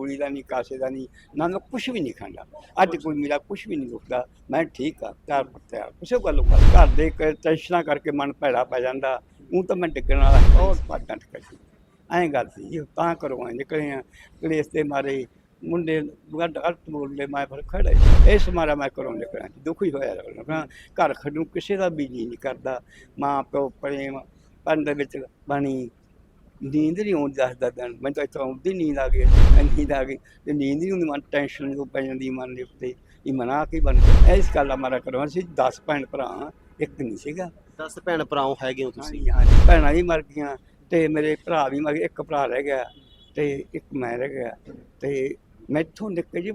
ਗੋਲੀ ਦਾ ਨਹੀਂ ਕਾਸੇ ਦਾ ਨਹੀਂ ਨਾ ਮੈਂ ਕੁਝ ਵੀ ਨਹੀਂ ਖਾਂਦਾ। ਅੱਜ ਕੋਈ ਮੇਰਾ ਕੁਝ ਵੀ ਨਹੀਂ ਦੁਖਦਾ ਮੈਂ ਠੀਕ ਆ ਤਿਆਰ ਪੱਤਿਆ ਕਿਸੇ ਗੱਲੋਂ ਗੱਲ ਘਰ ਦੇ ਟੈਨਸ਼ਨਾਂ ਕਰਕੇ ਮਨ ਭੈੜਾ ਪੈ ਜਾਂਦਾ ਉਹ ਤਾਂ ਮੈਂ ਡਿੱਗਣ ਵਾਲਾ ਬਹੁਤ ਪਾਟਾਂ ਟਕਰੀ ਐਂ ਗੱਲ ਸੀ ਜੀ, ਤਾਂ ਕਰੋ ਐਂ ਨਿਕਲੇ ਆ ਕਲੇਸ਼ ਦੇ ਮਾਰੇ ਮੁੰਡੇ ਗੱਡ ਅਰਥ ਬੋਲਦੇ ਮੈਂ ਫਿਰ ਖੜੇ ਇਸ ਮਾਰਾ ਮੈਂ ਕਰੋ ਨਿਕਲਿਆ ਦੁਖੀ ਹੋਇਆ ਲੱਗਣਾ ਘਰ ਖੜੂ ਕਿਸੇ ਦਾ ਵੀ ਨਹੀਂ ਕਰਦਾ। ਮਾਂ ਪਿਓ ਪ੍ਰੇਮ ਪੰਨ ਦੇ ਵਿੱਚ ਬਣੀ ਨੀਂਦ ਨਹੀਂ ਆਉਂਦੀ ਦੱਸਦਾ ਦਿਨ। ਮੈਨੂੰ ਤਾਂ ਇੱਥੋਂ ਆਉਂਦੀ ਨੀਂਦ ਆ ਗਈ ਨੀਂਦ ਆ ਗਈ। ਤੇ ਨੀਂਦ ਨਹੀਂ ਹੁੰਦੀ ਮਨ ਟੈਨਸ਼ਨ ਜੋ ਪੈ ਜਾਂਦੀ ਮਨ ਦੇ ਉੱਤੇ ਇਹ ਮਨਾ ਕੇ ਬਣ ਗਿਆ ਇਸ ਗੱਲ ਦਾ ਮਾਰਾ ਕਰਵਾ ਸੀ 10 ਭੈਣ ਭਰਾ ਇੱਕ ਨਹੀਂ ਸੀਗਾ। 10 ਭੈਣ ਭਰਾਓ ਹੈਗੇ ਹੋ ਤੁਸੀਂ? ਹਾਂਜੀ ਭੈਣਾਂ ਵੀ ਮਰ ਗਈਆਂ ਤੇ ਮੇਰੇ ਭਰਾ ਵੀ ਮਰ ਗਏ ਇੱਕ ਭਰਾ ਰਹਿ ਗਿਆ ਤੇ ਇੱਕ ਮੈਂ ਰਹਿ ਗਿਆ ਤੇ ਮੈਥੋਂ ਨਿਕਲ ਜੀ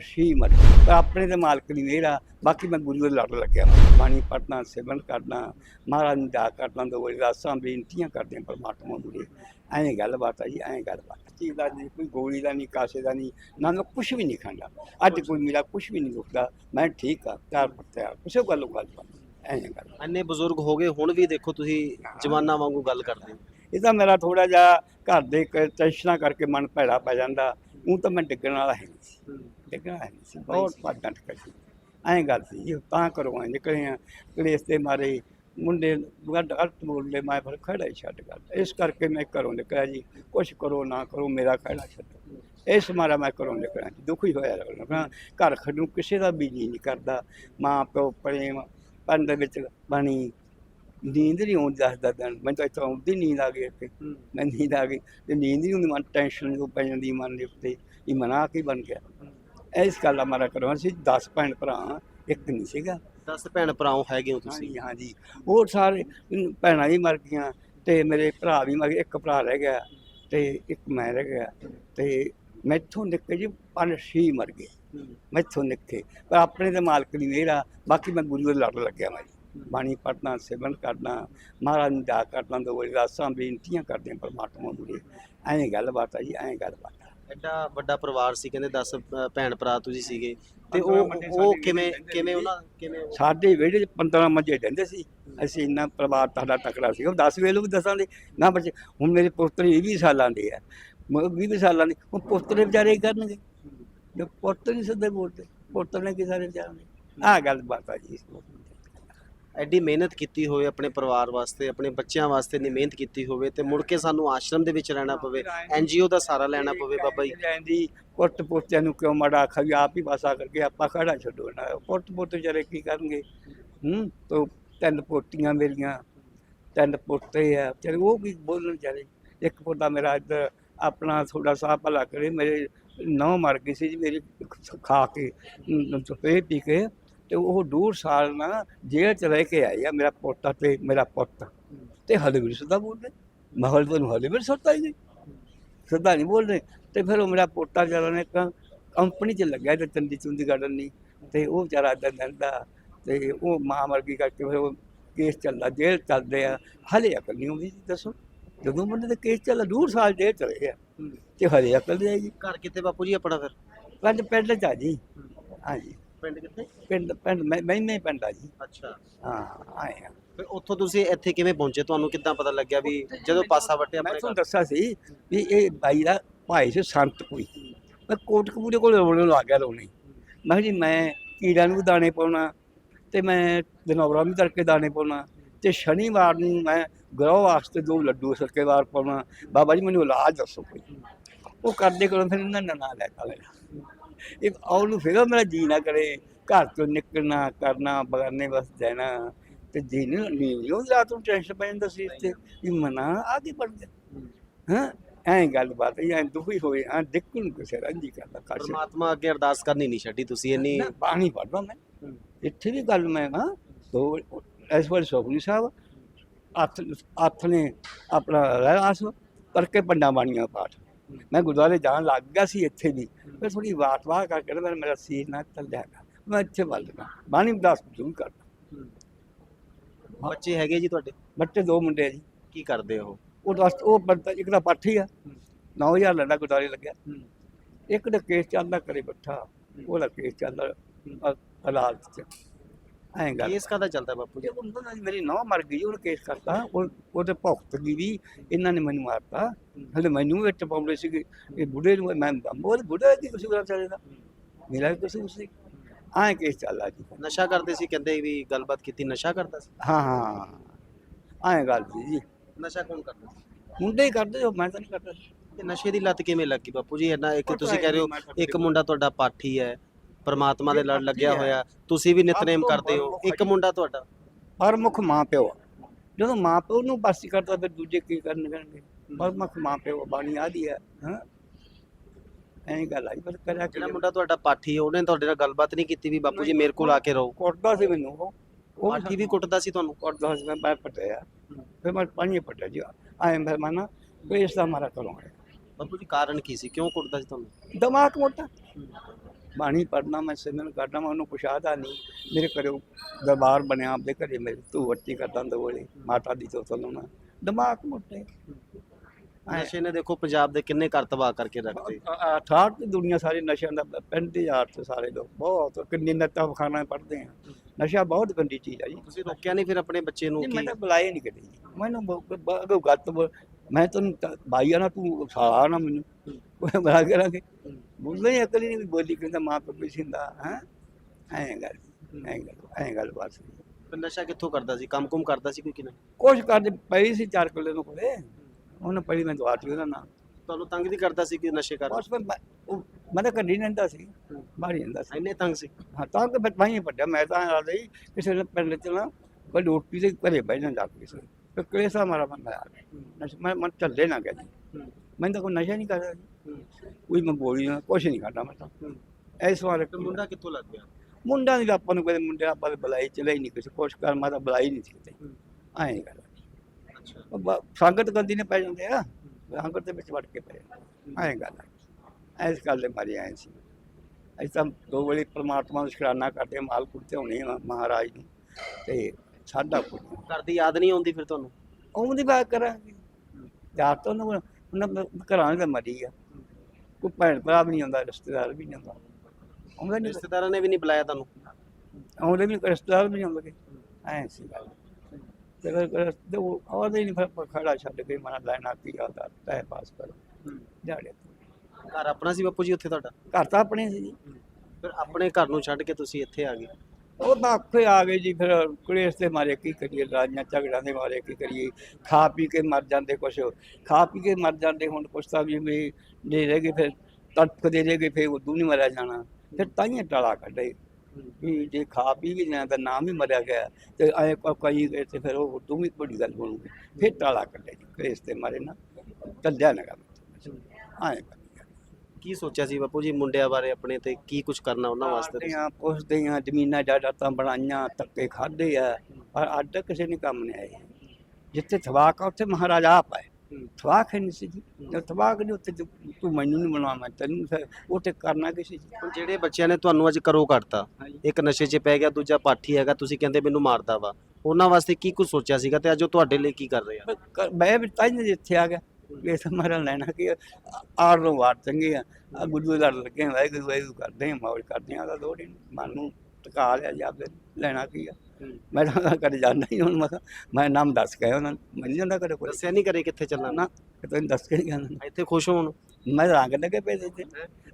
ਛੇ ਮਰ। ਪਰ ਆਪਣੇ ਦੇ ਮਾਲਕ ਨਹੀਂ ਮੇਰਾ ਬਾਕੀ ਮੈਂ ਗੁਰੂ ਦੇ ਲੜ ਲੱਗਿਆ ਬਾਣੀ ਪੜਨਾ ਸੇਵਨ ਕਰਨਾ ਮਹਾਰਾਜ ਨੂੰ ਦਾ ਕਰਨਾ ਦੋ ਵਜੇ ਰਾਸਾਂ ਬੇਨਤੀਆਂ ਕਰਦੇ ਹਾਂ ਪਰਮਾਤਮਾ ਮੁਰੇ ਐਂ ਗੱਲਬਾਤ ਆ ਜੀ ਐਂ ਗੱਲਬਾਤ। ਚੀਜ਼ ਦਾ ਨਹੀਂ ਕੋਈ ਗੋਲੀ ਦਾ ਨਹੀਂ ਕਾਸੇ ਦਾ ਨਹੀਂ ਨਾ ਮੈਂ ਕੁਝ ਵੀ ਨਹੀਂ ਖਾਂਦਾ। ਅੱਜ ਕੋਈ ਮੇਰਾ ਕੁਝ ਵੀ ਨਹੀਂ ਦੁਖਦਾ। ਮੈਂ ਠੀਕ ਆ ਤਿਆਰ ਪੱਤਿਆ ਕਿਸੇ ਗੱਲੋਂ ਗੱਲਬਾਤ ਐਂ ਗੱਲ ਇੰਨੇ ਬਜ਼ੁਰਗ ਹੋ ਗਏ ਹੁਣ ਵੀ ਦੇਖੋ ਤੁਸੀਂ ਜਵਾਨਾਂ ਵਾਂਗੂ ਗੱਲ ਕਰਦੇ ਹੋ। ਇਹ ਤਾਂ ਮੇਰਾ ਥੋੜਾ ਜਿਹਾ ਘਰ ਦੇ ਟੈਨਸ਼ਨਾਂ ਕਰਕੇ ਮਨ ਭੈੜਾ ਪੈ ਜਾਂਦਾ। ਉਹ ਤਾਂ ਮੈਂ ਡਿੱਗਣ ਵਾਲਾ ਹੈ ਨਹੀਂ ਸੀ। ਡਿੱਗਣ ਵਾਲਾ ਹੈ ਨਹੀਂ ਸੀ। ਬਹੁਤ ਪਾਟਾਂ ਟਕਰੀ ਐਂ ਗੱਲ ਸੀ ਜੀ, ਤਾਂ ਕਰੋ ਐਂ ਨਿਕਲੇ ਆ ਕਲੇਸ਼ ਦੇ ਮਾਰੇ। ਮੁੰਡੇ ਗੱਡ ਅਰਥ ਬੋਲਦੇ ਮੈਂ ਫਿਰ ਖੜਾ ਹੀ ਛੱਡ ਕਰ ਇਸ ਕਰਕੇ ਮੈਂ ਘਰੋਂ ਨਿਕਲਿਆ ਜੀ। ਕੁਛ ਕਰੋ ਨਾ ਕਰੋ ਮੇਰਾ ਖੜਾ ਛੱਡੋ। ਇਸ ਮਾਰਾ ਮੈਂ ਘਰੋਂ ਨਿਕਲਿਆ ਜੀ। ਦੁੱਖ ਹੋਇਆ ਲੱਗਣਾ ਘਰ ਖੜੂ ਕਿਸੇ ਦਾ ਵੀ ਜੀ ਨਹੀਂ ਕਰਦਾ। ਮਾਂ ਪਿਓ ਪ੍ਰੇਮ ਪੰਨ ਦੇ ਵਿੱਚ ਬਣੀ। ਨੀਂਦ ਨਹੀਂ ਆਉਂਦੀ ਦੱਸਦਾ ਦਿਨ। ਮੈਨੂੰ ਤਾਂ ਇੱਥੋਂ ਆਉਂਦੀ ਨੀਂਦ ਆ ਗਈ ਇੱਥੇ। ਮੈਂ ਨੀਂਦ ਆ ਗਈ ਤੇ ਨੀਂਦ ਨਹੀਂ ਹੁੰਦੀ ਮਨ ਟੈਨਸ਼ਨ ਜੋ ਪੈ ਜਾਂਦੀ ਮਨ ਦੇ ਉੱਤੇ ਇਹ ਮਨਾ ਕੇ ਬਣ ਗਿਆ। ਇਸ ਗੱਲ ਦਾ ਮਾਰਾ ਕਰਵਾ ਸੀ 10 ਭੈਣ ਭਰਾ ਇੱਕ ਨਹੀਂ ਸੀਗਾ। 10 ਭੈਣ ਭਰਾਓ ਹੈਗੇ ਹੋ ਤੁਸੀਂ? ਹਾਂਜੀ ਉਹ ਸਾਰੇ ਭੈਣਾਂ ਵੀ ਮਰ ਗਈਆਂ ਤੇ ਮੇਰੇ ਭਰਾ ਵੀ ਮਰ ਗਏ ਇੱਕ ਭਰਾ ਰਹਿ ਗਿਆ ਤੇ ਇੱਕ ਮੈਂ ਰਹਿ ਗਿਆ ਤੇ ਮੈਥੋਂ ਨਿਕਲ ਜੀ ਪੰਜ ਛੇ ਮਰ ਗਏ। ਮੈਥੋਂ ਨਿੱਕੇ। ਪਰ ਆਪਣੇ ਦੇ ਮਾਲਕ ਨਹੀਂ ਮੇਰਾ ਬਾਕੀ ਮੈਂ ਗੁਰੂ ਦੇ ਲੜ ਲੱਗਿਆ ਮੈਂ। ਬਾਣੀ ਪੜਨਾ ਸੇਵਨ ਕਰਨਾ ਮਹਾਰਾਜ ਨੂੰ ਦਾ ਕਰਨਾ ਦੋ ਬੇਨਤੀਆਂ ਕਰਦੇ ਪਰਮਾਤਮਾ ਮੁਰੇ ਐਂ ਗੱਲਬਾਤ ਆ ਜੀ ਐਂ ਗੱਲਬਾਤ ਆ। ਐਡਾ ਵੱਡਾ ਪਰਿਵਾਰ ਸੀ ਕਹਿੰਦੇ 10 ਭੈਣ ਭਰਾ ਤੁਸੀਂ ਸੀਗੇ। ਤੇ ਉਹ ਉਹ ਕਿਵੇਂ ਰਹਿੰਦੇ ਕਿਵੇਂ। ਉਹਨਾਂ ਕਿਵੇਂ ਸਾਡੇ ਵਿਹੜੇ 'ਚ 15 ਮੰਜੇ ਡੰਦੇ ਸੀ। ਅਸੀਂ ਇੰਨਾ ਪਰਿਵਾਰ ਸਾਡਾ ਤਕੜਾ ਸੀ ਉਹ 10 ਵੇਲੇ ਵੀ ਦਸਾਂ ਦੇ ਨਾ ਬੱਚੇ ਹੁਣ ਮੇਰੇ ਪੁੱਤਰ 20 ਸਾਲਾਂ ਦੇ ਆ। ਮਗਰ 20 ਸਾਲਾਂ ਦੇ। ਉਹ ਪੁੱਤਰੇ ਵਿਚਾਰੇ ਕਰਨਗੇ। ਜੋ ਪੁੱਤ ਨਹੀਂ ਸਿੱਧੇ ਬੋਲਦੇ ਪੁੱਤਰ ਨੇ ਕੀ ਸਾਰੇ ਵਿਚਾਰੇ ਆਹ ਗੱਲ ਬਾਤ ਆ ਜੀ ਐਡੀ ਮਿਹਨਤ ਕੀਤੀ ਹੋਵੇ ਆਪਣੇ ਪਰਿਵਾਰ ਵਾਸਤੇ, ਆਪਣੇ ਬੱਚਿਆਂ ਵਾਸਤੇ ਇੰਨੀ ਮਿਹਨਤ ਕੀਤੀ ਹੋਵੇ ਤੇ ਮੁੜ ਕੇ ਸਾਨੂੰ ਆਸ਼ਰਮ ਦੇ ਵਿੱਚ ਰਹਿਣਾ ਪਵੇ ਐਨਜੀਓ ਦਾ ਸਹਾਰਾ ਲੈਣਾ ਪਵੇ ਬਾਬਾ ਜੀ। ਲੈਂਦੀ ਪੁੱਤ ਪੁੱਤਿਆਂ ਨੂੰ ਕਿਉਂ ਮਾੜਾ ਆਖਾ ਵੀ ਆਪ ਹੀ ਬਸਾ ਕਰਕੇ ਆਪਾਂ ਖੜਾ ਛੱਡੋ ਨਾ ਪੁੱਤ ਪੁੱਤ ਵਿਚਾਰੇ ਕੀ ਕਰਨਗੇ? ਹੂੰ, ਤੋ ਤਿੰਨ ਪੋਤੀਆਂ ਮੇਰੀਆਂ, ਤਿੰਨ ਪੋਤੇ ਆ ਚਲ ਉਹ ਵੀ ਬੋਲਣ ਵਿਚਾਰੇ? ਇੱਕ ਪੋਤਾ ਮੇਰਾ ਇੱਧਰ ਆਪਣਾ ਥੋੜਾ ਸਾਹ ਭਲਾ ਕਰੇ, ਮੇਰੇ ਨੌ ਮਰ ਗਈ ਸੀ ਜੀ, ਮੇਰੀ ਖਾ ਕੇ ਸਫੇ ਪੀ ਕੇ ਤੇ ਉਹ ਡੂਢ ਸਾਲ ਨਾ ਜੇਲ੍ਹ ਚ ਰਹਿ ਕੇ ਆਈ ਆ ਮੇਰਾ ਪੋਤਾ ਤੇ ਮੇਰਾ ਪੁੱਤ। ਤੇ ਹਲੇ ਵੀ ਸਦਾ ਬੋਲਦੇ। ਮਹਲ ਤੋਂ ਹਲੇ ਵੀ ਸਦਾ ਹੀ ਨਹੀਂ। ਸਦਾ ਨਹੀਂ ਬੋਲਦੇ। ਤੇ ਫਿਰ ਉਹ ਮੇਰਾ ਪੋਤਾ ਜਿਹੜਾ ਨੇ ਕੰਪਨੀ ਚ ਲੱਗਿਆ ਤੇ ਚੰਦੀ ਚੁੰਦੀ ਗਾਰਡਨ ਨਹੀਂ ਤੇ ਉਹ ਵਿਚਾਰਾ ਏਦਾਂ ਰਹਿੰਦਾ। ਤੇ ਉਹ ਮਾਂ ਮਰਗੀ ਕਰਕੇ ਫਿਰ ਉਹ ਕੇਸ ਚੱਲਦਾ ਜੇਲ੍ਹ ਚੱਲਦੇ ਆ। ਹਲੇ ਅਕਲ ਨਹੀਂ ਆਉਂਦੀ ਜੀ ਦੱਸੋ। ਜਦੋਂ ਬੰਦੇ ਦਾ ਕੇਸ ਚੱਲਦਾ ਡੂਢ ਸਾਲ ਜੇਲ੍ਹ ਚਲੇ ਆ। ਤੇ ਹਲੇ ਅਕਲ ਨਹੀਂ ਆਏਗੀ ਘਰ ਕਿੱਥੇ ਬਾਪੂ ਜੀ ਆਪਣਾ ਫਿਰ? ਪੰਜ ਪਿੰਡ ਚ ਆ ਜੀ। ਹਾਂਜੀ। ਪਿੰਡ ਕਿੱਥੇ? ਪਿੰਡ ਪਿੰਡ ਮੈਂ ਮੈਂ ਮੈਂ ਪਿੰਡ ਆ ਜੀ। ਅੱਛਾ। ਹਾਂ ਆਏ ਆ। ਫਿਰ ਉੱਥੋਂ ਤੁਸੀਂ ਇੱਥੇ ਕਿਵੇਂ ਪਹੁੰਚੇ? ਤੁਹਾਨੂੰ ਕਿੱਦਾਂ ਪਤਾ ਲੱਗਿਆ ਵੀ ਜਦੋਂ ਪਾਸਾ ਵਟਿਆ ਮੈਂ ਆਪਣੇ ਤੁਹਾਨੂੰ ਘਰ? ਦੱਸਿਆ ਸੀ ਵੀ ਇਹ ਬਾਈ ਦਾ ਭਾਈ ਸੀ ਸੰਤ ਕੋਈ ਮੈਂ ਕੋਟਕਪੂਰੇ ਕੋਲ ਰੋਣ ਲੱਗ ਗਿਆ ਰੋਣੇ ਮੈਂ ਕਿਹਾ ਜੀ ਮੈਂ ਕੀੜਾਂ ਨੂੰ ਵੀ ਦਾਣੇ ਪਾਉਣਾ ਤੇ ਮੈਂ ਦਿਨੌਰਾ ਵੀ ਤੜਕੇ ਦਾਣੇ ਪਾਉਣਾ ਤੇ ਸ਼ਨੀਵਾਰ ਨੂੰ ਮੈਂ ਗ੍ਰਹਿ ਵਾਸਤੇ ਦੋ ਲੱਡੂ ਸਰਕੇਵਾਰ ਪਾਉਣਾ। ਬਾਬਾ ਜੀ ਮੈਨੂੰ ਇਲਾਜ ਦੱਸੋ ਕੋਈ। ਉਹ ਕਰਦੇ ਕੋਲ ਫਿਰ ਇਹਨਾਂ ਨੇ ਨਾਂ ਲੈ ਮੇਰਾ ਇਹ ਉਹਨੂੰ ਫਿਰ ਮੇਰਾ ਜੀ ਨਾ ਕਰੇ ਘਰ ਤੋਂ ਨਿਕਲਣਾ ਕਰਨਾ ਬਗਾਨੇ ਬਸ ਜਾਣਾ ਤੇ ਜੀ ਨੂੰ ਨੀਂਦ ਉਹ ਰਾਤ ਨੂੰ ਟੈਨਸ਼ਨ ਪੈ ਜਾਂਦਾ ਸੀ ਤੇ ਵੀ ਮਨਾ ਆ ਕੀ ਬਣ ਗਿਆ? ਹਾਂ? ਐਂ ਗੱਲ ਬਾਤ ਐਂ ਦੁਖੀ ਹੋਏ ਆ ਦੇਖਣ ਨੂੰ ਕਿਸੇ ਰੰਜੀ ਕਰਦਾ ਕਾਸ਼। ਪਰਮਾਤਮਾ ਅੱਗੇ ਅਰਦਾਸ ਕਰਨੀ ਨਹੀਂ ਛੱਡੀ ਤੁਸੀਂ ਇੰਨੀ ਨਾ, ਬਾਣੀ ਪੜਦਾ ਮੈਂ। ਇੱਥੇ ਵੀ ਗੱਲ ਮੈਂ ਹਾਂ ਦੋ ਇਸ ਵਾਰ ਸੋਗਨੀ ਸਾਹਿਬ ਹੱਥ ਹੱਥ ਨੇ ਆਪਣਾ ਰਹਿਆਸ ਕਰਕੇ ਪੰਡਾ ਬਾਣੀਆਂ ਪਾਠ। ਮੈਂ ਗੁਰਦੁਆਰੇ ਜਾਣ ਲੱਗ ਗਿਆ ਸੀ ਇੱਥੇ ਵੀ। ਫਿਰ ਥੋੜੀ ਬਾਤ ਬਾਤ ਕਰਕੇ ਨਾ ਮੇਰਾ ਸੀਰ ਨਾ ਚੱਲ ਜਾਏਗਾ ਮੈਂ ਇੱਥੇ ਵੱਲਣਾ ਬਾਣੀ ਦੱਸ ਜ਼ਰੂਰ ਕਰਦਾ। ਬੱਚੇ ਹੈਗੇ ਜੀ ਤੁਹਾਡੇ? ਬੱਚੇ ਦੋ ਮੁੰਡੇ ਆ ਜੀ। ਕੀ ਕਰਦੇ ਹੋ ਉਹ? ਦਸ ਉਹ ਬੰਦਾ ਇੱਕ ਦਾ ਪਾਠੀ ਆ। 9000 ਲੈਣਾ ਗੁਰਦੁਆਰੇ ਲੱਗਿਆ। ਇੱਕ ਦਾ ਕੇਸ ਚੱਲਦਾ ਕਰੇ ਬੱਠਾ। ਉਹਦਾ ਕੇਸ ਚੱਲਦਾ ਅਦਾਲਤ ਚ। ਐਂ ਗੱਲ ਕੇਸ ਕਾਦਾ ਚੱਲਦਾ ਬਾਪੂ ਜੀ? ਉਹਨਾਂ ਨਾਲ ਮੇਰੀ ਨੌ ਮਰ ਗਈ ਉਹਨੇ ਕੇਸ ਕਰਤਾ ਉਹ ਉਹਦੇ ਭੁਗਤ ਗਈ ਵੀ ਇਹਨਾਂ ਨੇ ਮੈਨੂੰ ਮਾਰਤਾ। ਹਲੇ ਮੈਨੂੰ ਵਿੱਚ ਪਾਉਂਦੇ ਸੀਗੇ। ਇਹ ਬੁੱਢੇ ਨੂੰ ਮੈਂ ਉਹ ਬੁੱਢਾ ਕੀ ਕਸੂਰ ਚੱਲਦਾ ਮੇਰਾ ਵੀ ਕਸੂਰ ਸੀ। ਐਂ ਕੇਸ ਚੱਲਦਾ ਜੀ। ਨਸ਼ਾ ਕਰਦੇ ਸੀ ਕਹਿੰਦੇ ਵੀ ਗੱਲਬਾਤ ਕੀਤੀ ਨਸ਼ਾ ਕਰਦਾ ਸੀ? ਹਾਂ ਹਾਂ ਐਂ ਗੱਲ ਸੀ ਜੀ। ਨਸ਼ਾ ਕੌਣ ਕਰਦਾ ਸੀ? ਮੁੰਡੇ ਹੀ ਕਰਦੇ ਹੋ ਮੈਂ ਤਾਂ ਨਹੀਂ ਕਰਦਾ। ਤੇ ਨਸ਼ੇ ਦੀ ਲੱਤ ਕਿਵੇਂ ਲੱਗੀ ਬਾਪੂ ਜੀ? ਇੰਨਾ ਇੱਕ ਤੁਸੀਂ ਕਹਿ ਰਹੇ ਹੋ ਇੱਕ ਮੁੰਡਾ ਤੁਹਾਡਾ ਪਾਠੀ ਹੈ। ਪਰਮਾਤਮਾ ਦੇ ਲੜ ਲੱਗਿਆ। ਹੋਇਆ। ਤੁਸੀਂ ਵੀ ਨਿਤਨੇਮ ਕਰਦੇ ਹੋ। ਇੱਕ ਮੁੰਡਾ ਤੁਹਾਡਾ? ਹਰ ਮੁਖ ਮਾਂ ਪਿਓ। ਜਦੋਂ ਮਾਂ ਪਿਓ ਨੂੰ ਬਾਸੀ ਕਰਦਾ ਫਿਰ ਦੂਜੇ ਕੀ ਕਰਨ ਕਰਨਗੇ? ਹਰ ਮੁਖ ਮਾਂ ਪਿਓ ਬਾਣੀ ਆਦੀ ਹੈ ਹਾਂ? ਐਂ ਗੱਲ ਆਈ ਪਰ ਕਰਿਆ ਜਿਹੜਾ ਮੁੰਡਾ ਤੁਹਾਡਾ ਪਾਠੀ ਹੈ ਉਹਨੇ ਤੁਹਾਡੇ ਨਾਲ ਗੱਲਬਾਤ ਨਹੀਂ ਕੀਤੀ ਵੀ ਬਾਪੂ ਜੀ ਮੇਰੇ ਕੋਲ ਆ ਕੇ ਰਹੋ। ਕੁੱਟਦਾ ਸੀ ਮੈਨੂੰ ਉਹ। ਉਹ ਪਾਠੀ ਵੀ ਕੁੱਟਦਾ ਸੀ ਤੁਹਾਨੂੰ? ਕੁੱਟਦਾ ਸੀ ਮੈਂ ਪੈਰ ਪਟਿਆ। ਫਿਰ ਮੈਂ ਪਾਣੀ ਪਟਿਆ ਜੀ। ਫਿਰ ਮੈਂ ਨਾ ਪੇਸ਼ ਦਾ ਮਾਰਾ ਕਰੂੰਗਾ ਬਾਪੂ ਜੀ ਕਾਰਨ ਕੀ ਸੀ? ਕਿਉਂ ਕੁੱਟਦਾ ਸੀ ਤੁਹਾਨੂੰ? ਦਿਮਾਗ ਮੋਟਾ। ਬਾਣੀ ਪੜਨਾ ਮੈਂ ਸਿਮਰਨ ਕਰਦਾ ਮੈਂ ਉਹਨੂੰ ਪੁਛਾਦਾ ਨਹੀਂ। ਮੇਰੇ ਘਰੇ ਦਰਬਾਰ ਬਣਿਆ ਆਪਦੇ ਘਰੇ ਮੇਰੇ ਤੂੰ ਵਰਤੀ ਕਰਦਾ ਦੋਲੇ ਮਾਤਾ ਦੀ ਤੋਂ ਤੁਹਾਨੂੰ ਦਿਮਾਗ ਮੋਟੇ। ਨਸ਼ੇ ਨੇ ਦੇਖੋ ਪੰਜਾਬ ਦੇ ਕਿੰਨੇ ਘਰ ਤਬਾਹ ਕਰਕੇ ਰੱਖਤੇ ਅਠਾਟ ਦੀ ਦੁਨੀਆ ਸਾਰੀ ਨਸ਼ਿਆਂ ਦਾ ਪਿੰਡ ਦੀ ਆਰਤ ਤੇ ਸਾਰੇ ਲੋਕ ਬਹੁਤ ਕਿੰਨੀ ਨੱਤਾ ਖਾਣਾ ਪੜਦੇ ਆ। ਨਸ਼ਾ ਬਹੁਤ ਗੰਦੀ ਚੀਜ਼ ਆ ਜੀ। ਤੁਸੀਂ ਰੋਕਿਆ ਨਹੀਂ ਫਿਰ ਆਪਣੇ ਬੱਚੇ ਨੂੰ ਮੈਂ ਤਾਂ ਬੁਲਾਏ ਨਹੀਂ ਕਦੇ ਮੈਨੂੰ ਅਗੋ ਗੱਤ ਮੈਂ ਤੈਨੂੰ ਤਾਂ ਬਾਈਆ ਨਾ ਤੂੰ ਸਾਲਾ ਨਾ ਮੈਨੂੰ। ਬੁਲਾ ਕੇ ਰੱਖੇ ਬੋਲਦੇ ਹੀ ਅਕਲ ਹੀ ਨਹੀਂ ਬੋਲੀ ਕਹਿੰਦਾ ਮਾਂ ਪਿਓ ਵੀ ਸਿੰਦਾ ਹੈ ਐਂ ਗੱਲ ਐਂ ਗੱਲ ਐਂ ਗੱਲ ਬਸ ਫਿਰ ਨਸ਼ਾ ਕਿੱਥੋਂ ਕਰਦਾ ਸੀ ਕੰਮ ਕੁਮ ਕਰਦਾ ਸੀ ਕੋਈ ਕਿ ਨਹੀਂ ਕੁਛ ਕਰਦੇ ਪਈ ਸੀ ਚਾਰ ਕਿੱਲੇ ਨੂੰ ਕੋਲੇ ਉਹਨੇ ਪੜੀ ਮੈਂ ਦਵਾਤੀ ਉਹਦਾ ਨਾਂ ਤੁਹਾਨੂੰ ਤੰਗ ਵੀ ਕਰਦਾ ਸੀ ਕਿ ਨਸ਼ੇ ਕਰ ਬਸ ਫਿਰ ਮੈਂ ਉਹ ਮੈਂ ਘੱਡੀ ਰਹਿੰਦਾ ਸੀ ਬਾਹਰ ਰਹਿੰਦਾ ਸੀ ਇੰਨੇ ਤੰਗ ਸੀ ਹਾਂ ਤਾਂ ਕਿ ਮੈਂ ਹੀ ਵੱਡਿਆ ਮੈਂ ਤਾਂ ਆ ਲਈ ਕਿਸੇ ਨੇ ਪਿੰਡ ਚ ਨਾ ਕੋਈ ਰੋਟੀ ਦੇ ਘਰੇ ਬਹਿ ਜਾਂਦਾ ਕਿਸੇ ਤੇ ਕਲੇਸਾ ਮਾਰਾ ਮੈਂ ਮੈਂ ਚੱਲੇ ਨਾ ਗਿਆ ਜੀ ਮੈਂ ਤਾਂ ਕੋਈ ਨਸ਼ਾ ਨਹੀਂ ਕਰਦਾ ਜੀ ਕੋਈ ਮੈਂ ਬੋਲੀ ਨਾ ਕੁਛ ਨਹੀਂ ਕਰਦਾ ਮੈਂ ਤਾਂ ਐਸ ਵਾਰ ਤੇ ਮੁੰਡਾ ਕਿੱਥੋਂ ਲੱਗ ਗਿਆ ਮੁੰਡਾ ਦੀ ਆਪਾਂ ਨੂੰ ਕਦੇ ਮੁੰਡੇ ਆਪਾਂ ਦੇ ਬੁਲਾਈ ਚਲੇ ਹੀ ਨਹੀਂ ਕਿਸੇ ਕੁਛ ਕਰ ਮੈਂ ਤਾਂ ਬੁਲਾਈ ਨਹੀਂ ਸੀ ਕਿਤੇ ਐਂ ਨਹੀਂ ਕਰਦਾ ਅੱਛਾ ਸੰਗਤ ਗੰਦੀ ਨੇ ਪੈ ਜਾਂਦੇ ਆ ਸੰਗਤ ਦੇ ਵਿੱਚ ਵੜ ਕੇ ਪੈ ਜਾਂਦੇ ਐਂ ਗੱਲ ਐਸ ਗੱਲ ਦੇ ਮਾਰੇ ਆਏ ਸੀ ਅਸੀਂ ਤਾਂ ਦੋ ਵੇਲੇ ਪ੍ਰਮਾਤਮਾ ਨੂੰ ਸ਼ੁਕਰਾਨਾ ਕਰਦੇ ਹਾਂ, ਮਾਲ ਕੁੱਤੇ ਹੋਣੇ ਮਹਾਰਾਜ ਨੂੰ ਤੇ ਸਾਡਾ ਘਰ ਦੀ ਯਾਦ ਨਹੀਂ ਆਉਂਦੀ ਫਿਰ ਤੁਹਾਨੂੰ ਉਹਦੀ ਬਾਤ ਕਰਾਂਗੇ ਯਾਰ ਤਾਂ ਉਹਨੂੰ ਉਹਨਾਂ ਦੇ ਘਰਾਂ ਦੇ ਮਰੀ ਆ। ਕੋਈ ਭੈਣ ਭਰਾ ਵੀ ਨਹੀਂ ਆਉਂਦਾ ਰਿਸ਼ਤੇਦਾਰ ਵੀ ਨਹੀਂ ਆਉਂਦਾ। ਆਉਂਦਾ ਨਹੀਂ ਰਿਸ਼ਤੇਦਾਰਾਂ ਨੇ ਵੀ ਨਹੀਂ ਬੁਲਾਇਆ ਤੁਹਾਨੂੰ? ਆਉਂਦੇ ਵੀ ਰਿਸ਼ਤੇਦਾਰ ਵੀ ਨਹੀਂ ਆਉਂਦੇ ਐ ਸੀ। ਗੱਲ ਤੇ ਤੇ ਉਹ ਆਉਂਦੇ ਨਹੀਂ ਫਿਰ ਖੜਾ ਛੱਡ ਕੇ ਮਨਾ ਲੈਣਾ ਕੀ ਆਦਾ ਟਾਈਮ ਪਾਸ ਕਰੋ ਜਾੜੇ ਘਰ ਆਪਣਾ ਸੀ ਬਾਪੂ ਜੀ ਉੱਥੇ ਤੁਹਾਡਾ? ਘਰ ਤਾਂ ਆਪਣੇ ਸੀ ਜੀ। ਫਿਰ ਆਪਣੇ ਘਰ ਨੂੰ ਛੱਡ ਕੇ ਤੁਸੀਂ ਇੱਥੇ ਆ ਗਏ? ਉਹ ਤਾਂ ਆਪੇ ਆ ਗਏ ਜੀ, ਫਿਰ ਕਲੇਸ਼ ਦੇ ਮਾਰੇ, ਕੀ ਕਰੀਏ? ਲੜਾਈਆਂ ਝਗੜਾਂ ਦੇ ਮਾਰੇ ਕੀ ਕਰੀਏ? ਖਾ ਪੀ ਕੇ ਮਰ ਜਾਂਦੇ ਕੁਛ। ਖਾ ਪੀ ਕੇ ਮਰ ਜਾਂਦੇ, ਹੁਣ ਕੁਛ ਤਾਂ ਵੀ ਵੀ ਜੇ ਰਹਿ ਫਿਰ ਤੜਕਦੇ ਰਹਿ ਗਏ, ਫਿਰ ਉਦੋਂ ਨਹੀਂ ਮਰਿਆ ਜਾਣਾ। ਫਿਰ ਤਾਈਆਂ ਟਾਲਾ ਕੱਢੇ। ਵੀ ਜੇ ਖਾ ਪੀ ਵੀ ਜਾਂ ਤਾਂ ਨਾਮ ਹੀ ਮਰਿਆ ਗਿਆ। ਤੇ ਐ ਕਈ ਤੇ ਫਿਰ ਉਹ ਉਦੋਂ ਵੀ ਬੜੀ ਗੱਲ ਬਣੂਗੀ। ਫਿਰ ਟਾਲਾ ਕੱਢੇ ਜੀ, ਕਲੇਸ਼ ਦੇ ਮਾਰੇ ਨਾ। ਚੱਲਿਆ ਨਾ ਕੰਮ। ਆਏ ਕੀ ਸੋਚਿਆ ਸੀ ਬਾਪੂ ਜੀ ਮੁੰਡਿਆਂ ਬਾਰੇ ਆਪਣੇ ਤੇ ਕੀ ਕੁਝ ਕਰਨਾ ਉਹਨਾਂ ਵਾਸਤੇ ਤੁਸੀਂ? ਆ ਪੁੱਛਦੇ ਆ ਜ਼ਮੀਨਾਂ ਜਾਇਦਾਦਾਂ ਬਣਾਈਆਂ ਧੱਕੇ ਖਾਦੇ ਆ ਪਰ ਅੱਡ ਕਿਸੇ ਨੇ ਕੰਮ ਨਹੀਂ ਆਏ ਜਿੱਥੇ ਥਵਾਕ ਆ ਉੱਥੇ ਮਹਾਰਾਜਾ ਆਪ ਹੈ ਹੂੰ। ਥਵਾਕ ਹੈ ਨਹੀਂ ਸੀ ਜੀ। ਜਦ ਥਵਾਕ ਨਹੀਂ ਉੱਥੇ ਤੂੰ- ਤੂੰ ਮੈਨੂੰ ਨਹੀਂ ਬਣਾਉਣਾ ਤੈਨੂੰ ਫਿਰ ਉੱਥੇ ਕਰਨਾ ਕਿਸੇ ਜੀ ਹੁਣ ਜਿਹੜੇ ਬੱਚਿਆਂ ਨੇ ਤੁਹਾਨੂੰ ਅੱਜ ਕਰੋ ਹਾਂਜੀ। ਇੱਕ ਨਸ਼ੇ 'ਚ ਪੈ ਗਿਆ ਦੂਜਾ ਪਾਠੀ ਹੈਗਾ ਤੁਸੀਂ ਕਹਿੰਦੇ ਮੈਨੂੰ ਮਾਰਦਾ ਵਾ। ਉਹਨਾਂ ਵਾਸਤੇ ਕੀ ਕੁਝ ਸੋਚਿਆ ਸੀਗਾ ਤੇ ਅੱਜ ਉਹ ਤੁਹਾਡੇ ਲਈ ਕੀ ਕਰ ਰਹੇ ਆ? ਮੈਂ ਵੀ ਤਾਂ ਹੀ ਇੱਥੇ ਆ ਗਿਆ। ਇਹ ਮਾਰਾ ਲੈਣਾ ਕਿ ਆੜ ਨੂੰ ਵਾਰ ਚੰਗੇ ਆ। ਆ ਗੁੱਡੂ ਲੜ ਲੱਗੇ ਵਾਹਿਗੁਰੂ ਵਾਹਿਗੁਰੂ ਕਰਦੇ ਆ ਮੌਜ ਕਰਦੇ ਆ ਦਾ ਲੋੜ ਹੀ। ਮਨ ਨੂੰ ਟਿਕਾ ਲਿਆ ਜਾਂਦੇ ਲੈਣਾ ਕੀ ਆ। ਮੈਂ ਤਾਂ ਕਦੇ ਜਾਂਦਾ ਹੀ ਹੁਣ ਮੈਂ ਮੈਂ ਨਾਮ ਦੱਸ ਕੇ ਉਹਨਾਂ ਨੂੰ ਮਿਲ ਜਾਂਦਾ ਕਦੇ ਕੋਈ। ਦੱਸਿਆ ਨਹੀਂ ਕਰੇ ਕਿੱਥੇ ਚੱਲਣਾ। ਨਾ ਤੈਨੂੰ ਦੱਸ ਕੇ ਨਹੀਂ ਗਿਆ ਇੱਥੇ ਖੁਸ਼ ਹੋਣ। ਮੈਂ ਰੰਗ ਲੱਗੇ ਪਏ ਤੇ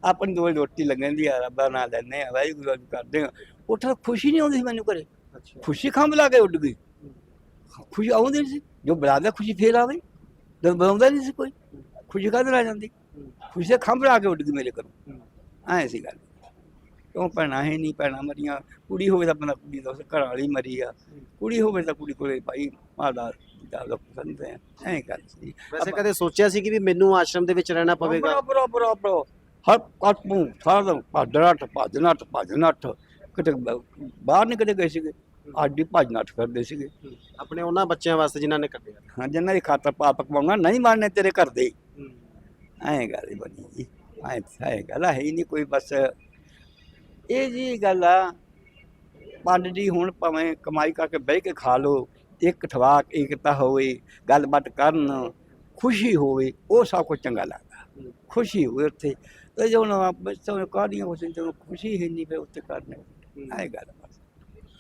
ਆਪਣੀ ਦੋ ਰੋਟੀ ਲੱਗਣ ਦੀ ਆ ਰੱਬਾ ਨਾਲ ਲੈਨੇ ਆ ਵਾਹਿਗੁਰੂ ਕਰਦੇ ਆ। ਉੱਥੇ ਖੁਸ਼ੀ ਨਹੀਂ ਆਉਂਦੀ ਮੈਨੂੰ ਅੱਛਾ। ਖੁਸ਼ੀ ਖੰਭ ਲਾ ਕੇ ਉੱਡ ਗਈ। ਖੁਸ਼ੀ ਆਉਂਦੀ ਸੀ। ਜੋ ਬੁਲਾਦਾ ਖੁਸ਼ੀ ਫੇਰ ਆਵੇ ਜਦ ਬੁਲਾਉਂਦਾ ਨਹੀਂ ਸੀ ਕੋਈ ਖੁਸ਼ੀ ਕਾਹਦੇ ਆ ਜਾਂਦੀ? ਖੁਸ਼ੀ ਦੇ ਖੰਭ ਲਾ ਕੇ ਉੱਡ ਗਈ ਮੇਰੇ ਘਰੋਂ। ਐਂ ਸੀ ਗੱਲ। ਕਿਉਂ ਭੈਣਾਂ ਹੈ ਨਹੀਂ ਭੈਣਾਂ ਮਰੀਆਂ। ਕੁੜੀ ਹੋਵੇ ਤਾਂ ਬੰਦਾ ਕੁੜੀ ਦਾ ਘਰ ਵਾਲੀ ਮਰੀ ਆ। ਕੁੜੀ ਹੋਵੇ ਤਾਂ ਕੁੜੀ ਕੋਲੇ ਭਾਈ ਮਾਦਾ ਦਾ ਲੋਕ ਪਸੰਦ ਹੈ। ਐਂ ਗੱਲ ਸੀ। ਵੈਸੇ ਕਦੇ ਸੋਚਿਆ ਸੀ ਕਿ ਵੀ ਮੈਨੂੰ ਆਸ਼ਰਮ ਦੇ ਵਿੱਚ ਰਹਿਣਾ ਪਵੇਗਾ? ਬਰੋ ਬਰੋ ਬਰੋ ਹਰ ਕਾਟੂ ਸਾਰਾ ਦਿਨ ਭੱਜ ਨੱਠ ਭੱਜ ਨੱਠ ਭੱਜ ਨੱਠ। ਕਿਤੇ ਬਾਹਰ ਨਹੀਂ ਕਦੇ ਗਏ ਸੀਗੇ। ਆਡੀ ਭੱਜ ਨੱਠ ਕਰਦੇ ਸੀਗੇ। ਆਪਣੇ ਉਹਨਾਂ ਬੱਚਿਆਂ ਵਾਸਤੇ ਜਿਨ੍ਹਾਂ ਨੇ ਕੱਢਿਆ। ਹਾਂ ਜਿੰਨਾਂ ਦੀ ਖਾਤਰ ਪਾਪ ਕਮਾਉਣਾ ਨਹੀਂ ਮਾਰਨੇ ਤੇਰੇ ਘਰ ਦੇ। ਐਂ ਗੱਲ ਹੀ ਬਣੀ ਜੀ। ਐਂ ਐਂ ਗੱਲ ਹੈ ਹੀ ਨਹੀਂ ਕੋਈ ਬਸ। ਇਹ ਜੀ ਗੱਲ ਆ ਪੰਡ ਜੀ ਹੁਣ ਭਾਵੇਂ ਕਮਾਈ ਕਰਕੇ ਬਹਿ ਕੇ ਖਾ ਲੋ ਇੱਕ ਠਵਾਕ ਏਕਤਾ ਹੋਵੇ ਗੱਲਬਾਤ ਕਰਨ ਖੁਸ਼ੀ ਹੋਵੇ ਉਹ ਸਭ ਕੁਝ ਚੰਗਾ ਲੱਗਦਾ। ਖੁਸ਼ੀ ਹੋਵੇ ਉੱਥੇ। ਤੇ ਜੋ ਨਾ ਬੱਚੋਂ ਕਾਦੀਆਂ ਉਸ ਤੋਂ ਖੁਸ਼ੀ ਹੀ ਨਹੀਂ ਫਿਰ ਉੱਥੇ ਕਰਨੇ। ਐਂ ਗੱਲ ਬਸ।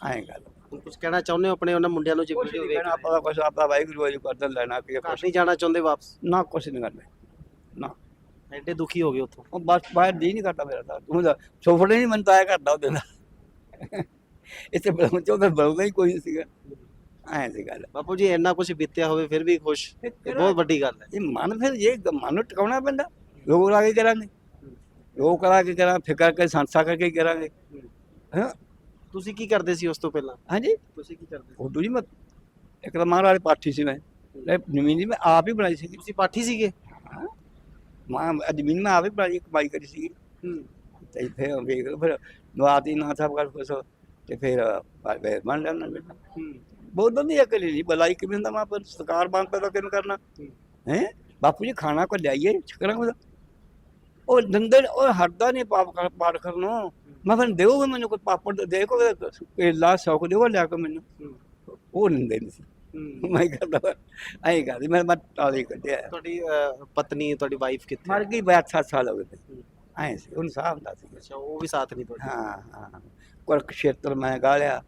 ਐਂ ਗੱਲ ਕੁਝ ਕਹਿਣਾ ਚਾਹੁੰਦੇ ਹੋ ਆਪਣੇ ਉਹਨਾਂ ਮੁੰਡਿਆਂ ਨੂੰ ਜੇ ਕੁਛ ਵੀਡੀਓ ਨਹੀਂ ਵੇਖ ਕਹਿਣਾ ਆਪਾਂ ਕੁਛ ਆਪਦਾ ਵਾਹਿਗੁਰੂ ਜੀ ਕਰਦਾ ਲੈਣਾ ਕਿ ਘਰ ਕੁਛ ਨਹੀਂ ਜਾਣਾ ਚਾਹੁੰਦੇ ਵਾਪਸ? ਨਾ ਕੁਛ ਨਹੀਂ ਕਰਨਾ ਨਾ। ਐਡੇ ਦੁਖੀ ਹੋ ਗਏ ਉੱਥੋਂ। ਉਹ ਬਸ ਬਾਹਰ ਦੀ ਨਹੀਂ ਕਰਦਾ ਮੇਰਾ ਤਾਂ। ਤੂੰ ਦਾ ਸੋਫੜੇ ਨਹੀਂ ਮੰਨਦਾ ਹੈ ਕਰਦਾ ਉਹਦੇ ਨਾਲ। ਇੱਥੇ ਬਲਮ ਚੋਂ ਬਲਦਾ ਹੀ ਕੋਈ ਨਹੀਂ ਸੀਗਾ। ਐਂ ਸੀ ਗੱਲ। ਬਾਪੂ ਜੀ ਇੰਨਾ ਕੁਝ ਬੀਤਿਆ ਹੋਵੇ ਫਿਰ ਵੀ ਖੁਸ਼। ਇਹ ਬਹੁਤ ਵੱਡੀ ਗੱਲ ਹੈ। ਇਹ ਮਨ ਫਿਰ ਇਹ ਗ- ਮਨ ਨੂੰ ਟਿਕਾਉਣਾ ਪੈਂਦਾ ਲੋਕ ਲਾ ਕੇ ਕਰਾਂਗੇ। ਲੋਕ ਲਾ ਕੇ ਕਰਾਂ ਫਿਕਰ ਕੇ ਸੰਸਾ ਕਰਕੇ ਕਰਾਂਗੇ। ਹਾਂ? ਤੁਸੀਂ ਕੀ ਕਰਦੇ ਸੀ ਉਸ ਤੋਂ ਪਹਿਲਾਂ? ਹਾਂਜੀ। ਤੁਸੀਂ ਕੀ ਕਰਦੇ ਉਦੋਂ ਜੀ ਮੈਂ ਇੱਕ ਤਾਂ ਮਹਾਰਾਜ ਪਾਠੀ ਸੀ ਮੈਂ। ਇਹ ਜ਼ਮੀਨ ਜੀ ਮੈਂ ਆਪ ਹੀ ਬਣਾਈ ਸੀ ਤੁਸੀਂ ਪਾਠੀ ਸੀਗੇ? ਮਾਂ ਜ਼ਮੀਨ ਮੈਂ ਆਪ ਹੀ ਬਣਾਈ ਕਮਾਈ ਕਰੀ ਸੀ ਹੂੰ। ਤੇ ਫਿਰ ਵੇਖ ਲਓ ਫਿਰ ਨਵਾਤੀ ਨਾ ਸਭ ਕਰ ਕੁਛ। ਤੇ ਫਿਰ ਫਿਰ ਮੰਨ ਲੈਣਾ ਹੂੰ। ਬਹੁਤ ਨਹੀਂ ਅਕਲ ਨਹੀਂ ਬਲਾਈ ਕਿਵੇਂ ਹੁੰਦਾ ਮਾਂ ਪਰ ਸਰਕਾਰ ਬੰਦ ਪੈਦਾ ਕਿਵੇਂ ਕਰਨਾ? ਹੈ। ਬਾਪੂ ਜੀ ਖਾਣਾ ਕੋ ਲਿਆਈਏ ਉਹਦਾ ਉਹ ਦੰਦਰ ਉਹ ਹਰਦਾ ਨਹੀਂ ਪਾਪ ਕਰਨੋਂ ਮੈਂ ਫਿਰ ਦਿਓ ਮੈਨੂੰ ਕੋਈ ਪਾਪੜ ਦੇ ਦੇ ਕੋ ਕੇਲਾ ਸੌਕ ਦਿਓ ਲਿਆ ਕੇ ਮੈਨੂੰ? ਉਹ ਨਹੀਂ ਸੀ। ਮੈਂ ਕਰਦਾ ਐਂ ਕਰਦੀ ਮੈਂ ਮੈਂ ਟਾਲੀ ਕੱਢਿਆ। ਤੁਹਾਡੀ ਪਤਨੀ ਤੁਹਾਡੀ ਵਾਈਫ ਕਿੱਥੇ ਮਰ ਗਈ ਬਾਤ ਸੱਤ ਸਾਲ ਹੋ ਗਏ ਤੇ। ਐਂ ਸੀ ਉਹਨੂੰ ਸਾਹ ਹੁੰਦਾ ਸੀ। ਅੱਛਾ ਉਹ ਵੀ ਸਾਥ ਨਹੀਂ ਤੁਹਾਡੇ? ਹਾਂ ਹਾਂ। ਕੁਰਕਸ਼ੇਤਰ ਮੈਂ ਗਾਲਿਆ।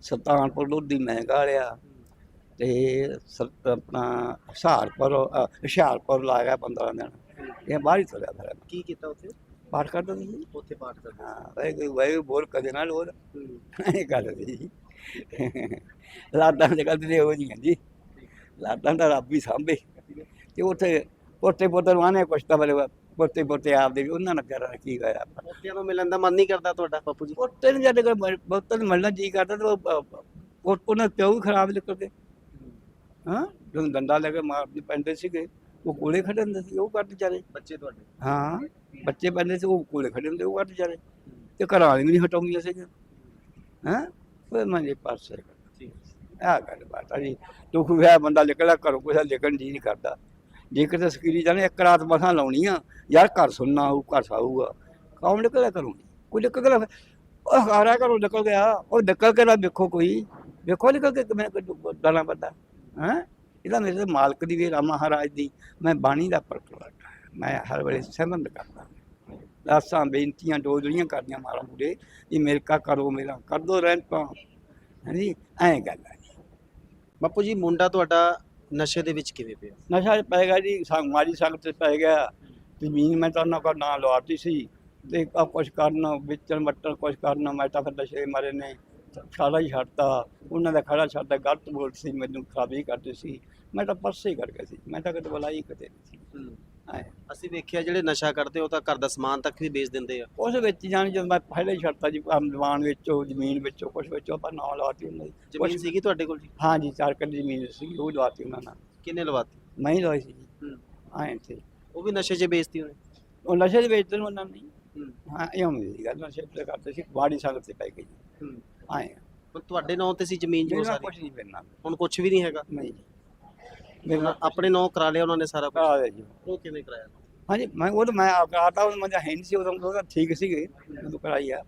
ਸੁਲਤਾਨਪੁਰ ਲੋਧੀ ਮੈਂ ਗਾਲਿਆ। ਤੇ ਸ- ਆਪਣਾ ਹੁਸ਼ਿਆਰਪੁਰ ਹੁਸ਼ਿਆਰਪੁਰ ਲਾ ਗਿਆ 15 ਦਿਨ ਇਹ ਬਾਹਰ ਹੀ ਤੁਰਿਆ ਫਿਰ ਕੀ ਕੀਤਾ ਉੱਥੇ? ਪਾਠ ਕਰਦਾ ਸੀ। ਉੱਥੇ ਪਾਠ ਕਰਦੇ ਹਾਂ ਵੈਗੂ ਵੈਗੂ ਬੋਲ ਕਦੇ ਨਾਲ ਹੋਰ। ਇਹ ਗੱਲ ਸੀ ਲਾਦਾਂ ਦੇ ਗੱਲ ਤੇ ਹੋ ਜੀਆਂ ਜੀ। ਲਾਦਾਂ ਦਾ ਰੱਬ ਹੀ ਸਾਂਭੇ। ਤੇ ਉੱਥੇ ਪੋਤੇ ਪੋਤੇ ਆਨੇ ਕੁਛ ਤਾਂ ਬਲੇ ਪੋਤੇ ਪੋਤੇ ਆਪਦੇ ਵੀ ਉਹਨਾਂ ਨਾਲ ਕਰਾਂ ਕੀ ਹੋਇਆ ਪੋਤਿਆਂ ਨੂੰ ਮਿਲਣ ਦਾ ਮਨ ਨਹੀਂ ਕਰਦਾ ਤੁਹਾਡਾ ਬਾਪੂ ਜੀ? ਪੋਤੇ ਨੂੰ ਜਦ ਬਹੁਤਾਂ ਨੂੰ ਮਿਲਣਾ ਜੀ ਕਰਦਾ ਤੇ ਉਹਨਾਂ ਪਿਓ ਵੀ ਖਰਾਬ ਨਿਕਲ ਗਏ। ਹਾਂ। ਜਦੋਂ ਡੰਡਾ ਲੈ ਕੇ ਮਾਰਦੇ ਪੈਂਦੇ ਸੀਗੇ ਉਹ ਕੋਲੇ ਖੜੇ ਹੁੰਦੇ ਸੀ ਉਹ ਕੱਢ ਵਿਚਾਰੇ। ਬੱਚੇ ਤੁਹਾਡੇ? ਹਾਂ। ਬੱਚੇ ਪੈਂਦੇ ਸੀ ਉਹ ਕੋਲੇ ਖੜੇ ਹੁੰਦੇ ਉਹ ਕੱਢ ਵਿਚਾਰੇ ਤੇ ਘਰਾਂ ਵਾਲੇ ਵੀ ਨਹੀਂ ਹਟਾਉਂਦੀਆਂ ਸੀਗੀਆਂ ਹਾਂ ਉਹ ਮੈਂ ਪਾਸੇ ਆ ਗੱਲ ਬਾਤ ਆ ਜੀ ਦੁੱਖ ਹੋਇਆ ਬੰਦਾ ਨਿਕਲਿਆ ਘਰੋਂ ਕੋਈ ਲਿਖਣ ਜੀ ਨਹੀਂ ਕਰਦਾ ਜੇ ਕਿਤੇ ਸਕੀਰੀ ਜਾਣੇ ਇੱਕ ਰਾਤ ਮਸਾਂ ਲਾਉਣੀ ਆ ਯਾਰ ਘਰ ਸੁਣਨਾ ਹੋਊ ਘਰ ਸਾਊਗਾ ਕੌਣ ਨਿਕਲਿਆ ਘਰੋਂ ਕੋਈ ਨਿਕਲ ਗਿਆ ਉਹ ਹਾਰਾ ਘਰੋਂ ਨਿਕਲ ਗਿਆ ਉਹ ਨਿਕਲ ਕੇ ਨਾ ਵੇਖੋ ਕੋਈ ਵੇਖੋ ਨਿਕਲ ਕੇ ਕਿਵੇਂ ਦਾਣਾ ਬੰਦਾ ਹੈ ਇਹਦਾ ਮੇਰੇ ਤੇ ਮਾਲਕ ਦੀ ਵੀ ਰਾਮ ਮਹਾਰਾਜ ਦੀ ਮੈਂ ਬਾਣੀ ਦਾ ਪ੍ਰਗਟ ਮੈਂ ਹਰ ਵੇਲੇ ਸਹਿਮਤ ਕਰਦਾ ਦਾਸਾਂ ਬੇਨਤੀਆਂ ਡੋਜਲੀਆਂ ਕਰਦੀਆਂ ਮਾਰਾ ਮੁੰਡੇ ਇਹ ਮੇਰੇ ਕਾ ਕਰੋ ਮੇਰਾ ਕਰ ਦੋ ਰਹਿਣ ਤਾਂ ਹਾਂਜੀ ਐਂ ਗੱਲ ਹੈ ਬਾਪੂ ਜੀ ਮੁੰਡਾ ਤੁਹਾਡਾ ਨਸ਼ੇ ਦੇ ਵਿੱਚ ਕਿਵੇਂ ਪਿਆ? ਨਸ਼ਾ ਪੈ ਗਿਆ ਜੀ ਸੰਗ ਮਾਰੀ ਸੰਗਤ ਤੇ ਪੈ ਗਿਆ। ਜ਼ਮੀਨ ਮੈਂ ਤਾਂ ਉਹਨਾਂ ਕੋਲ ਨਾਂ ਲਵਾਤੀ ਸੀ। ਤੇ ਆ ਕੁਛ ਕਰਨਾ ਵੇਚਣ ਮੱਟਣ ਕੁਛ ਕਰਨਾ ਮੈਂ ਤਾਂ ਫਿਰ ਨਸ਼ੇ ਮਾਰੇ ਨੇ। ਸਾਰਾ ਹੀ ਛੱਡਤਾ। ਉਹਨਾਂ ਦਾ ਖੜਾ ਛੱਡਦਾ ਗਲਤ ਬੋਲ ਸੀ ਮੈਨੂੰ ਖਰਾਬੀ ਕਰਦੇ ਸੀ। ਮੈਂ ਤਾਂ ਪਰਸੇ ਹੀ ਕਰ ਗਿਆ ਸੀ। ਮੈਂ ਤਾਂ ਕਦੇ ਬੁਲਾਈ ਕਿਤੇ ਨਹੀਂ ਸੀ। ਅਸੀਂ ਵੇਖਿਆ ਜਿਹੜੇ ਨਸ਼ਾ ਕਰਦੇ ਉਹ ਤਾਂ ਘਰ ਦਾ ਸਮਾਨ ਤੱਕ ਵੀ ਵੇਚ ਦਿੰਦੇ ਆ। ਉਸ ਵਿੱਚ ਜਾਣ ਜਦੋਂ ਮੈਂ ਪਹਿਲੇ ਹੀ ਛੱਡਤਾ ਜੀ ਆਮ ਦੀਵਾਨ ਵਿੱਚੋਂ ਜ਼ਮੀਨ ਵਿੱਚੋਂ ਕੁਛ ਵਿੱਚੋਂ ਆਪਾਂ ਨਾਂ ਲਵਾਤੀ ਉਹਨਾਂ ਦੀ। ਜ਼ਮੀਨ ਕੁਛ- ਸੀਗੀ ਤੁਹਾਡੇ ਕੋਲ ਜੀ? ਹਾਂ ਜੀ ਚਾਰ ਕਿੱਲੇ ਜ਼ਮੀਨ ਸੀ ਉਹ ਲਵਾਤੀ ਉਹਨਾਂ ਨਾਲ। ਕਿੰਨੇ ਲਵਾਤੀ? ਮੈਂ ਹੀ ਲਵਾਈ ਸੀ ਜੀ। ਹੂੰ। ਐਂ ਤੇ ਉਹ ਵੀ ਨਸ਼ੇ 'ਚ ਵੇਚਤੀ ਉਹਨੇ? ਉਹ ਨਸ਼ੇ ਦੇ ਵੇਚਦੇ ਨੂੰ ਉਹਨਾਂ ਨੇ। ਹੂੰ। ਹਾਂ ਇਹ ਹੁੰਦੀ ਸੀ ਗੱਲ ਨਸ਼ੇ ਤੇ ਕਰਦੇ ਸੀ ਬਾੜੀ ਸੰਗਤ ਤੇ ਪੈ ਗਈ ਹੂੰ। ਆਏ ਹੁਣ ਤੁਹਾਡੇ ਨਾਂ ਤੇ ਸੀ ਜ਼ਮੀਨ ਜੋ ਜਿਹੜਾ ਸਾਰੀ ਕੁਝ ਨਹੀਂ ਮਿਲਣਾ ਹੁਣ ਕੁਝ ਵੀ ਨਹੀਂ ਹੈਗਾ? ਨਹੀਂ ਜੀ। ਆਪਣੇ ਨਾਂ ਕਰਾ ਲਿਆ ਉਹਨਾਂ ਨੇ ਸਾਰਾ ਕੁਝ ਦੇ ਜੀ। ਉਹ ਕਿਵੇਂ ਕਰਾਇਆ? ਹਾਂਜੀ ਮੈਂ ਉਹ ਤਾਂ ਮੈਂ ਆਪ ਕਰਾਤਾ ਉਹ ਮੈਂ ਤਾਂ ਹੈ ਨਹੀਂ ਸੀ ਉਦੋਂ ਉਹ ਤਾਂ ਠੀਕ ਸੀਗੇ ਜਦੋਂ ਕਰਾਈ ਆ।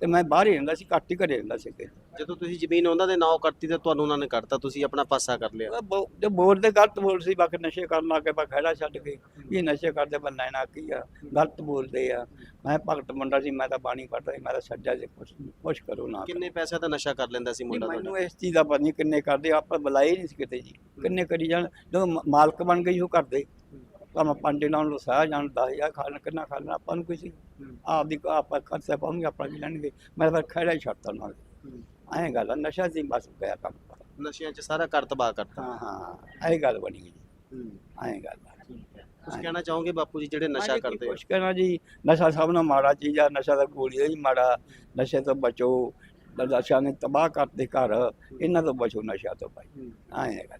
ਤੇ ਮੈਂ ਬਾਹਰ ਹੀ ਰਹਿੰਦਾ ਸੀ ਘੱਟ ਹੀ ਘਰੇ ਰਹਿੰਦਾ ਸੀ ਕਿ ਜਦੋਂ ਤੁਸੀਂ ਜ਼ਮੀਨ ਉਹਨਾਂ ਦੇ ਨਾਂ ਕਰਤੀ ਤੇ ਤੁਹਾਨੂੰ ਉਹਨਾਂ ਨੇ ਕੱਢਤਾ ਤੁਸੀਂ ਆਪਣਾ ਪਾਸਾ ਕਰ ਲਿਆ। ਜੋ ਬੋਲਦੇ ਗਲਤ ਬੋਲ ਸੀ ਬਾਕੀ ਨਸ਼ੇ ਕਰਨ ਲੱਗੇ ਬਾ ਖੜਾ ਛੱਡ ਕੇ। ਇਹ ਨਸ਼ੇ ਕਰਦੇ ਬੰਨਾ ਨਾ ਕੀ ਆ ਗਲਤ ਬੋਲਦੇ ਆ। ਮੈਂ ਭਗਤ ਮੁੰਡਾ ਸੀ ਮੈਂ ਤਾਂ ਬਾਣੀ ਪੜਦਾ ਸੀ ਮੈਂ ਤਾਂ ਛੱਡਿਆ ਸੀ ਕੁਛ ਕੁਛ ਕਰੋ ਨਾ। ਕਿੰਨੇ ਪੈਸੇ ਦਾ ਨਸ਼ਾ ਕਰ ਲੈਂਦਾ ਸੀ ਮੁੰਡਾ ਤੁਹਾਡਾ? ਮੈਨੂੰ ਇਸ ਚੀਜ਼ ਦਾ ਪਤਾ ਨਹੀਂ ਕਿੰਨੇ ਕਰਦੇ ਆਪਾਂ ਬੁਲਾਏ ਨਹੀਂ ਸੀ ਕਿਤੇ ਜੀ। ਕਿੰਨੇ ਕਰੀ ਜਾਣ ਜਦੋਂ ਮਾਲਕ ਬਣ ਗਈ ਉਹ ਕਰਦੇ। ਭਾਵੇਂ ਪੰਜ ਨਾਲ ਨੂੰ ਸਾਹ ਜਾਣ 10000 ਖਾਣ ਕਿੰਨਾ ਖਾਣਾ ਆਪਾਂ ਨੂੰ ਕੋਈ ਸੀ। ਆਪ ਦੀ ਆਪਾਂ ਖਰਚਾ ਪਾਉਂਗੇ ਆਪਣਾ ਕੀ ਲੈਣਗੇ। ਮੈਂ ਤਾਂ ਖੜਾ ਹੀ ਛੱਡਤਾ ਨਾਲ ਐਂ ਗੱਲ ਆ ਨਸ਼ਾ ਸੀ ਬਸ ਗਿਆ ਕੰਮ ਨਸ਼ਿਆਂ 'ਚ ਸਾਰਾ ਘਰ ਤਬਾਹ ਕਰਤਾ। ਹਾਂ ਹਾਂ ਇਹ ਗੱਲ ਬਣੀ ਜੀ ਐਂ ਗੱਲ ਆ। ਕੁਝ ਕਹਿਣਾ ਚਾਹੋਗੇ ਬਾਪੂ ਜੀ ਜਿਹੜੇ ਨਸ਼ਾ ਕਰਦੇ ਆ? ਕੁਛ ਕਹਿਣਾ ਜੀ ਨਸ਼ਾ ਸਭ ਨਾਲ ਮਾੜਾ ਚੀਜ਼ ਆ ਨਸ਼ਾ ਦਾ ਗੋਲੀ ਦਾ ਹੀ ਮਾੜਾ। ਨਸ਼ੇ ਤੋਂ ਬਚੋ। ਨਸ਼ਾ ਨੇ ਤਬਾਹ ਕਰਤੇ ਘਰ ਇਹਨਾਂ ਤੋਂ ਬਚੋ ਨਸ਼ਾ ਤੋਂ ਭਾਈ। ਐਂ ਗੱਲ।